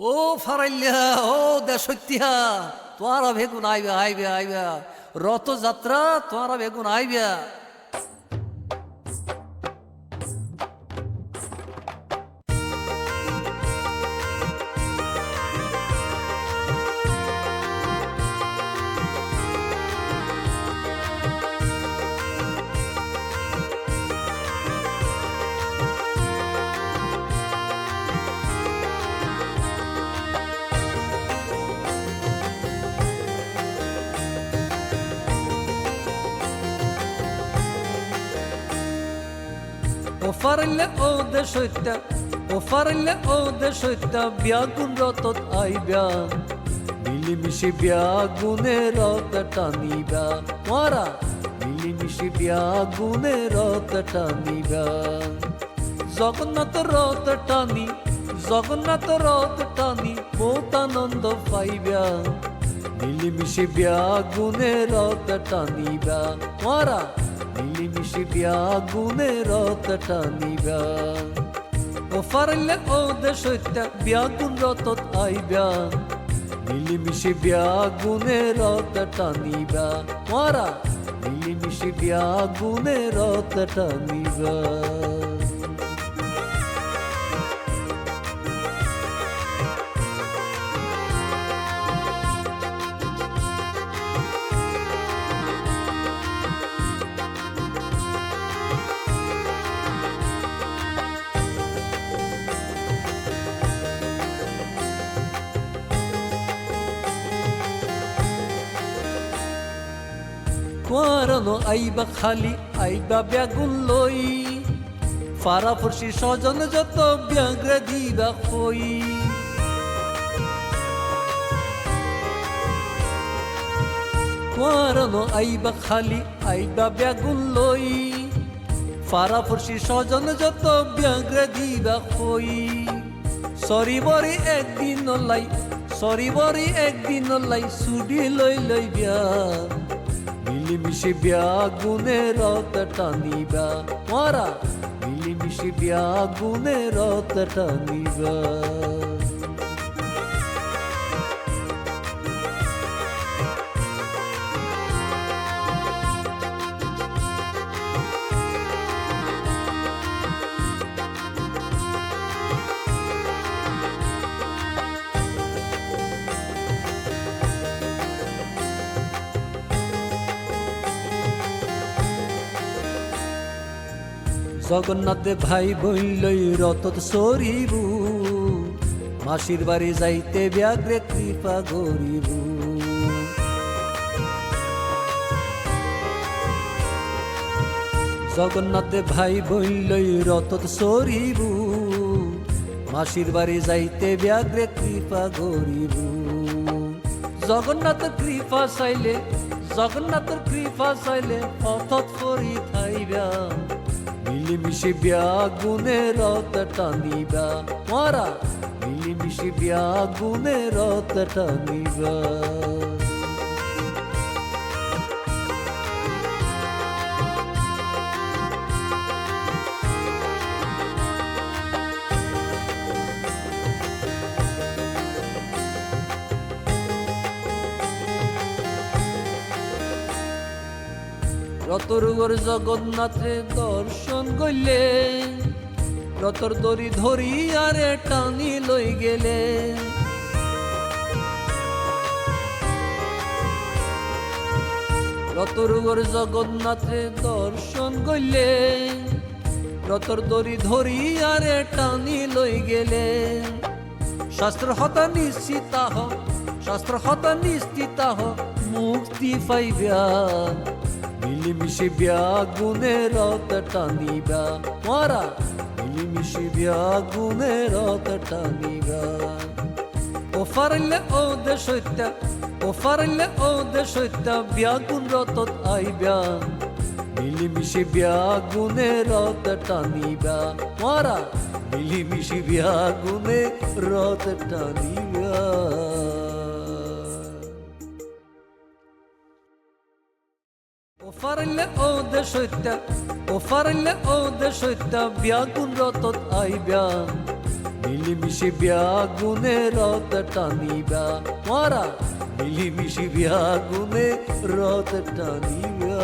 ও ফারাইল্যা ও দেশত্যা তোমার বেগুন আইবা আইবা আইবা। রথযাত্রা তোরা বেগুন আইবা। ও ফারাইল্যা ও দেশত্যা ও ফারাইল্যা ও দেশত্যা বিয়াগুন রথত আইবা। মিলিমিশি বিয়াগুনে রথ টানিবা। মারা মিলিমিশি বিয়াগুনে রথ টানিবা। জগন্নাথ রথ টানি, জগন্নাথ রথ টানি, বহুত আনন্দ পাইবা। মিলিমিশি বিয়াগুনে রথ টানিবা। মারা মিলিমিশি বিয়াগুনে রত টানিবা ও ফারলে ও দেশত্যা বিয়াগুন রথত আইবা মিলিমিশি বিয়াগুনে রত টানিবা মারা মিলিমিশি বিয়াগুনে রত টানিবা কোয়ারনো আইবা খালি, আইবা ব্যাগুন লই। ফারা ফুরসি স্বজন যত ব্যাগ্রে দিবা কই কোয়ারনো আইবা খালি, আইবা ব্যাগুন লই। ফারা ফুরসি স্বজন যত ব্যাগ্রে দিবা কই সরি বরি একদিন লাই, সরি বরি একদিন লাই, সুডি লই লই বিয়া মিলিমিশি বিয়াগুনে রত টানিবা। মারা মিলিমিশি বিয়াগুনে রত টানিবা। জগন্নাথে ভাই বইলই রতত সরিবু। মাসির বাড়ি যাইতে ব্যাগ্রে কৃপা গরিবু জগন্নাথে ভাই বইলই রতত সরিবু। মাসির বাড়ি যাইতে ব্যাগ্রে কৃপা গরিবু জগন্নাথ কৃপা চাইলে, জগন্নাথের কৃপা চাইলে পথত করি থাইবা। মিলিমিশি বিয়াগুনে রত টানিবা। মারা মিলিমিশি বিয়াগুনে রত টানিবা। রতরুগর জগন্নাথে দর্শন গইলে রতর দড়ি ধরি আরে টানি লই গেলে। রতরুগর জগন্নাথে দর্শন গইলে রতর দড়ি ধরি আরে টানি লই গেলে। শাস্ত্র হতা নিশ্চিতা হ শাস্ত্র হতা নিশ্চিতা হ মুক্তি পাইবা মিলিমিশি বিয়াগুনে রথ টানিবা। মারা মিলিমিশি বিয়াগুনে রথ টানিবা। ও ফারলে ও দেশত্যা, ও ফারলে ও দেশত্যা, বিয়াগুন রথত আইবা। মিলিমিশি বিয়াগুনে রথ টানিবা। মারা মিলিমিশি বিয়াগুনে রথ টানিবা। farle o de shoyta o farle o de shoyta biagun rotot aibya মিলিমিশি বিয়া গুনে রত টানিবা মারা মিলিমিশি বিয়া গুনে রত টানিবা